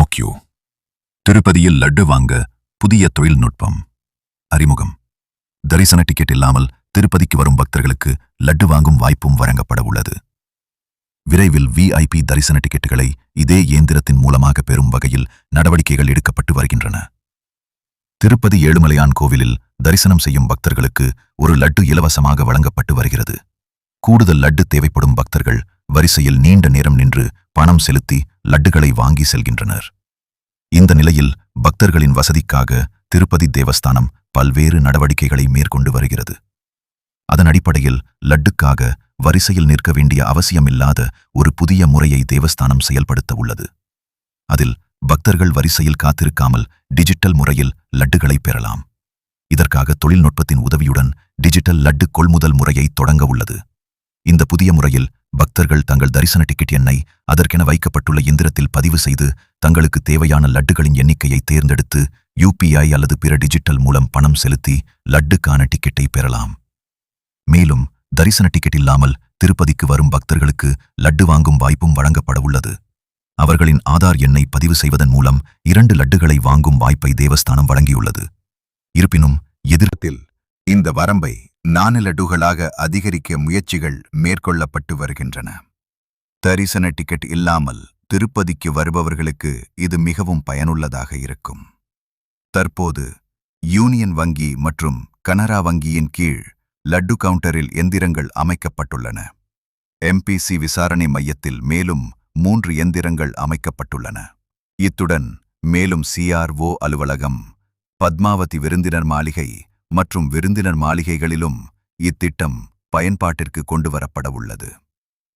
நோக்கியோ. திருப்பதியில் லட்டு வாங்க புதிய தொழில்நுட்பம். அறிமுகம். தரிசன டிக்கெட் இல்லாமல் திருப்பதிக்கு வரும் பக்தர்களுக்கு லட்டு வாங்கும் வாய்ப்பும் வழங்கப்பட உள்ளது. விரைவில் விஐபி தரிசன டிக்கெட்டுகளை இதே இயந்திரத்தின் மூலமாக பெறும் வகையில் நடவடிக்கைகள் எடுக்கப்பட்டு வருகின்றன. திருப்பதி ஏழுமலையான் கோவிலில் தரிசனம் செய்யும் பக்தர்களுக்கு ஒரு லட்டு இலவசமாக வழங்கப்பட்டு வருகிறது. கூடுதல் லட்டு தேவைப்படும் பக்தர்கள் வரிசையில் நீண்ட நேரம் நின்று பணம் செலுத்தி லட்டுகளை வாங்கி செல்கின்றனர். இந்த நிலையில் பக்தர்களின் வசதிக்காக திருப்பதி தேவஸ்தானம் பல்வேறு நடவடிக்கைகளை மேற்கொண்டு வருகிறது. அதன் அடிப்படையில் லட்டுக்காக வரிசையில் நிற்க வேண்டிய அவசியமில்லாத ஒரு புதிய முறையை தேவஸ்தானம் செயல்படுத்த உள்ளது. அதில் பக்தர்கள் வரிசையில் காத்திருக்காமல் டிஜிட்டல் முறையில் லட்டுகளை பெறலாம். இதற்காக தொழில்நுட்பத்தின் உதவியுடன் டிஜிட்டல் லட்டு கொள்முதல் முறையை தொடங்க உள்ளது. இந்த புதிய முறையில் பக்தர்கள் தங்கள் தரிசன டிக்கெட் எண்ணை அதற்கென வைக்கப்பட்டுள்ள இயந்திரத்தில் பதிவு செய்து தங்களுக்கு தேவையான லட்டுகளின் எண்ணிக்கையை தேர்ந்தெடுத்து யூபிஐ அல்லது பிற டிஜிட்டல் மூலம் பணம் செலுத்தி லட்டுக்கான டிக்கெட்டை பெறலாம். மேலும் தரிசன டிக்கெட் இல்லாமல் திருப்பதிக்கு வரும் பக்தர்களுக்கு லட்டு வாங்கும் வாய்ப்பும் வழங்கப்பட உள்ளது. அவர்களின் ஆதார் எண்ணை பதிவு செய்வதன் மூலம் இரண்டு லட்டுகளை வாங்கும் வாய்ப்பை தேவஸ்தானம் வழங்கியுள்ளது. இருப்பினும் எதிர்த்தில் இந்த வரம்பை நானிலடுகளாக லட்டுகளாக அதிகரிக்க முயற்சிகள் மேற்கொள்ளப்பட்டு வருகின்றன. தரிசன டிக்கெட் இல்லாமல் திருப்பதிக்கு வருபவர்களுக்கு இது மிகவும் பயனுள்ளதாக இருக்கும். தற்போது யூனியன் வங்கி மற்றும் கனரா வங்கியின் கீழ் லட்டு கவுண்டரில் எந்திரங்கள் அமைக்கப்பட்டுள்ளன. எம்பிசி விசாரணை மையத்தில் மேலும் மூன்று எந்திரங்கள் அமைக்கப்பட்டுள்ளன. இத்துடன் மேலும் சிஆர்ஓ அலுவலகம் பத்மாவதி விருந்தினர் மாளிகை மற்றும் விருந்தினர் மாளிகைகளிலும் இத்திட்டம் பயன்பாட்டிற்கு கொண்டு வரப்பட உள்ளது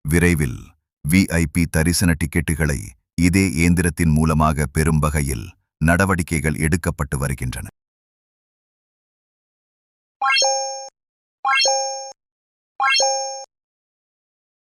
விரைவில் விஐபி தரிசன டிக்கெட்டுகளை இதே இயந்திரத்தின் மூலமாக பெறும் வகையில் நடவடிக்கைகள் எடுக்கப்பட்டு வருகின்றன.